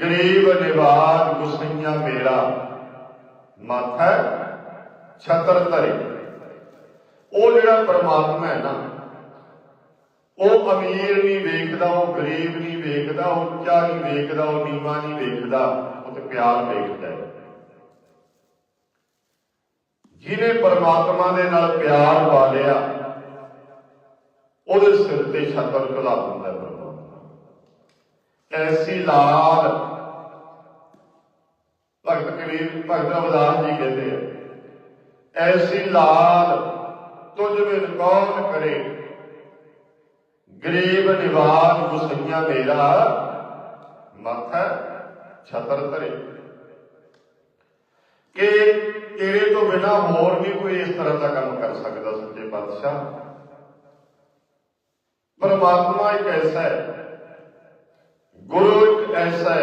ਗਰੀਬ ਨਿਵਾਜ ਗੁਸਈਆ ਮੇਰਾ। ਮਾਥਾ ਛਤਰ ਧਰੇ। ਉਹ ਜਿਹੜਾ ਪਰਮਾਤਮਾ ਹੈ ਨਾ, ਉਹ ਅਮੀਰ ਨਹੀਂ ਵੇਖਦਾ, ਉਹ ਗਰੀਬ ਨਹੀਂ ਵੇਖਦਾ, ਉਹ ਉੱਚਾ ਨਹੀਂ ਵੇਖਦਾ, ਉਹ ਨੀਵਾਂ ਨਹੀਂ ਵੇਖਦਾ, ਉਹ ਤੇ ਪਿਆਰ ਵੇਖਦਾ ਹੈ। ਜਿਹਨੇ ਪਰਮਾਤਮਾ ਦੇ ਨਾਲ ਪਿਆਰ ਪਾ ਲਿਆ, ਉਹਦੇ ਸਿਰ ਤੇ ਛਤਰ ਖੁਲਾ ਦਿੰਦਾ ਹੈ ਐਸੀ ਲਾਲ ਭਗਤ ਕਬੀਰ, ਭਗਤ ਰਵਿਦਾਸ ਜੀ ਕਹਿੰਦੇ ਆ, ਐਸੀ ਲਾਲ ਤੁਝ ਬਿਨ ਕੌਣ ਕਰੇ ਗਰੀਬ ਨਿਵਾਜ ਗੁਸਈਆ ਮੇਰਾ, ਮੱਥਾ ਛਤਰ ਧਰੇ। ਕਿ ਤੇਰੇ ਤੋਂ ਬਿਨਾ ਹੋਰ ਵੀ ਕੋਈ ਇਸ ਤਰ੍ਹਾਂ ਦਾ ਕੰਮ ਕਰ ਸਕਦਾ, ਸੱਚੇ ਪਾਤਸ਼ਾਹ? ਪਰਮਾਤਮਾ ਇੱਕ ਐਸਾ ਹੈ ਗੁਰੂ ਇੱਕ ਐਸਾ ਹੈ